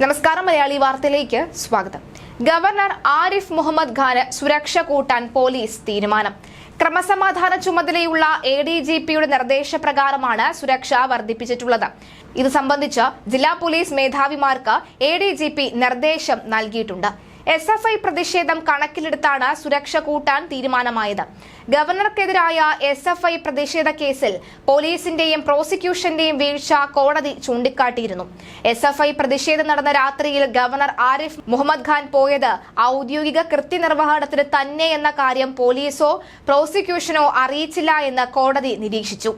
നമസ്കാരം മലയാളി വാർത്തയിലേക്ക് സ്വാഗതം. ഗവർണർ ആരിഫ് മുഹമ്മദ് ഖാന് സുരക്ഷ കൂട്ടാൻ പോലീസ് തീരുമാനം. ക്രമസമാധാന ചുമതലയുള്ള എ ഡി ജി പിയുടെ നിർദ്ദേശപ്രകാരമാണ് സുരക്ഷ വർദ്ധിപ്പിച്ചിട്ടുള്ളത്. ഇത് സംബന്ധിച്ച് ജില്ലാ പോലീസ് മേധാവിമാർക്ക് എ ഡി ജി പി നിർദ്ദേശം നൽകിയിട്ടുണ്ട്. എസ് എഫ് ഐ പ്രതിഷേധം കണക്കിലെടുത്താണ് സുരക്ഷ കൂട്ടാൻ തീരുമാനമായത്. ഗവർണർക്കെതിരായ എസ് എഫ് ഐ പ്രതിഷേധ കേസിൽ പോലീസിന്റെയും പ്രോസിക്യൂഷന്റെയും വീഴ്ച കോടതി ചൂണ്ടിക്കാട്ടിയിരുന്നു. എസ് എഫ് ഐ പ്രതിഷേധം നടന്ന രാത്രിയിൽ ഗവർണർ ആരിഫ് മുഹമ്മദ് ഖാൻ പോയത് ഔദ്യോഗിക കൃത്യനിർവഹണത്തിന് തന്നെ എന്ന കാര്യം പോലീസോ പ്രോസിക്യൂഷനോ അറിയിച്ചില്ല എന്ന് കോടതി നിരീക്ഷിച്ചു.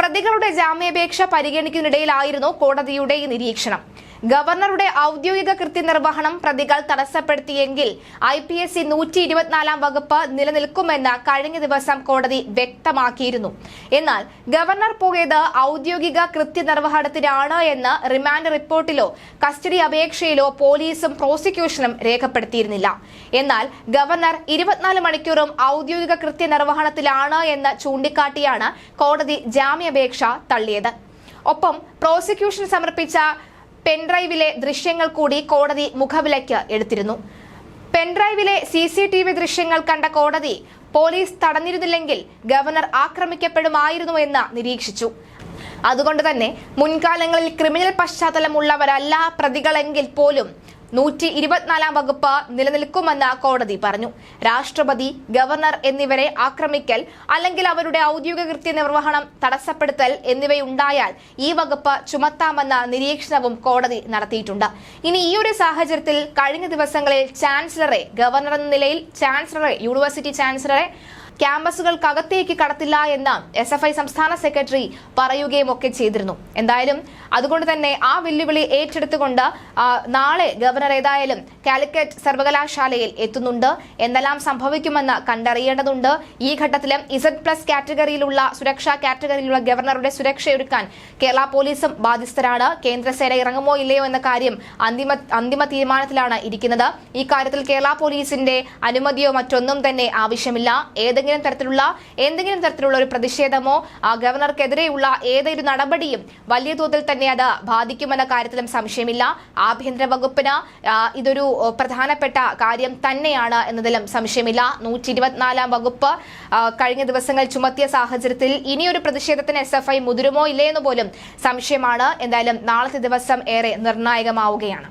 പ്രതികളുടെ ജാമ്യാപേക്ഷ പരിഗണിക്കുന്നതിനിടയിലായിരുന്നു കോടതിയുടെ ഈ നിരീക്ഷണം. ഗവർണറുടെ ഔദ്യോഗിക കൃത്യനിർവഹണം പ്രതികൾ തടസ്സപ്പെടുത്തിയെങ്കിൽ ഐ പി എസ് സി നൂറ്റി ഇരുപത്തിനാലാം വകുപ്പ് നിലനിൽക്കുമെന്ന് കഴിഞ്ഞ ദിവസം കോടതി വ്യക്തമാക്കിയിരുന്നു. എന്നാൽ ഗവർണർ പോയത് ഔദ്യോഗിക കൃത്യനിർവഹണത്തിനാണ് എന്ന് റിമാൻഡ് റിപ്പോർട്ടിലോ കസ്റ്റഡി അപേക്ഷയിലോ പോലീസും പ്രോസിക്യൂഷനും രേഖപ്പെടുത്തിയിരുന്നില്ല. എന്നാൽ ഗവർണർ ഇരുപത്തിനാല് മണിക്കൂറും ഔദ്യോഗിക കൃത്യനിർവഹണത്തിലാണ് എന്ന് ചൂണ്ടിക്കാട്ടിയാണ് കോടതി ജാമ്യാപേക്ഷ തള്ളിയത്. ഒപ്പം പ്രോസിക്യൂഷൻ സമർപ്പിച്ച പെൻഡ്രൈവിലെ ദൃശ്യങ്ങൾ കൂടി കോടതി മുഖവിലയ്ക്ക് എടുത്തിരുന്നു. പെൻഡ്രൈവിലെ സി സി ടി വി ദൃശ്യങ്ങൾ കണ്ട കോടതി പോലീസ് തടഞ്ഞിരുന്നില്ലെങ്കിൽ ഗവർണർ ആക്രമിക്കപ്പെടുമായിരുന്നു എന്ന് നിരീക്ഷിച്ചു. അതുകൊണ്ട് തന്നെ മുൻകാലങ്ങളിൽ ക്രിമിനൽ പശ്ചാത്തലമുള്ളവരല്ല പ്രതികളെങ്കിൽ പോലും നൂറ്റി ഇരുപത്തിനാലാം വകുപ്പ് നിലനിൽക്കുമെന്ന് കോടതി പറഞ്ഞു. രാഷ്ട്രപതി ഗവർണർ എന്നിവരെ ആക്രമിക്കൽ അല്ലെങ്കിൽ അവരുടെ ഔദ്യോഗിക കൃത്യ നിർവഹണം തടസ്സപ്പെടുത്തൽ എന്നിവയുണ്ടായാൽ ഈ വകുപ്പ് ചുമത്താമെന്ന നിരീക്ഷണവും കോടതി നടത്തിയിട്ടുണ്ട്. ഇനി ഈ ഒരു സാഹചര്യത്തിൽ കഴിഞ്ഞ ദിവസങ്ങളിൽ ചാൻസലറെ ഗവർണർ എന്ന നിലയിൽ ചാൻസലറെ യൂണിവേഴ്സിറ്റി ചാൻസലറെ ക്യാമ്പസുകൾക്കകത്തേക്ക് കടത്തില്ല എന്ന് എസ് എഫ് ഐ സംസ്ഥാന സെക്രട്ടറി പറയുകയും ഒക്കെ ചെയ്തിരുന്നു. എന്തായാലും അതുകൊണ്ട് തന്നെ ആ വെല്ലുവിളി ഏറ്റെടുത്തുകൊണ്ട് നാളെ ഗവർണർ ഏതായാലും കാലിക്കറ്റ് സർവകലാശാലയിൽ എത്തുന്നുണ്ട്. എന്തെല്ലാം സംഭവിക്കുമെന്ന് കണ്ടറിയേണ്ടതുണ്ട്. ഈ ഘട്ടത്തിലും ഇസഡ് പ്ലസ് കാറ്റഗറിയിലുള്ള സുരക്ഷാ കാറ്റഗറിയിലുള്ള ഗവർണറുടെ സുരക്ഷയൊരുക്കാൻ കേരള പോലീസും ബാധ്യസ്ഥരാണ്. കേന്ദ്രസേന ഇറങ്ങുമോ ഇല്ലയോ എന്ന കാര്യം അന്തിമ അന്തിമ തീരുമാനത്തിലാണ് ഇരിക്കുന്നത്. ഈ കാര്യത്തിൽ കേരള പോലീസിന്റെ അനുമതിയോ മറ്റൊന്നും തന്നെ ആവശ്യമില്ല. ഏതെങ്കിലും തരത്തിലുള്ള എന്തെങ്കിലും തരത്തിലുള്ള ഒരു പ്രതിഷേധമോ ആ, ഗവർണർക്കെതിരെയുള്ള ഏതൊരു നടപടിയും വലിയ തോതിൽ തന്നെ അത് ബാധിക്കുമെന്ന കാര്യത്തിലും സംശയമില്ല. ആഭ്യന്തര വകുപ്പിന് ഇതൊരു പ്രധാനപ്പെട്ട കാര്യം തന്നെയാണ് എന്നതിലും സംശയമില്ല. നൂറ്റി ഇരുപത്തിനാലാം വകുപ്പ് കഴിഞ്ഞ ദിവസങ്ങൾ ചുമത്തിയ സാഹചര്യത്തിൽ ഇനിയൊരു പ്രതിഷേധത്തിന് എസ് എഫ് ഐ മുതിരുമോ ഇല്ലയെന്ന് പോലും സംശയമാണ്. എന്തായാലും നാളത്തെ ദിവസം ഏറെ നിർണായകമാവുകയാണ്.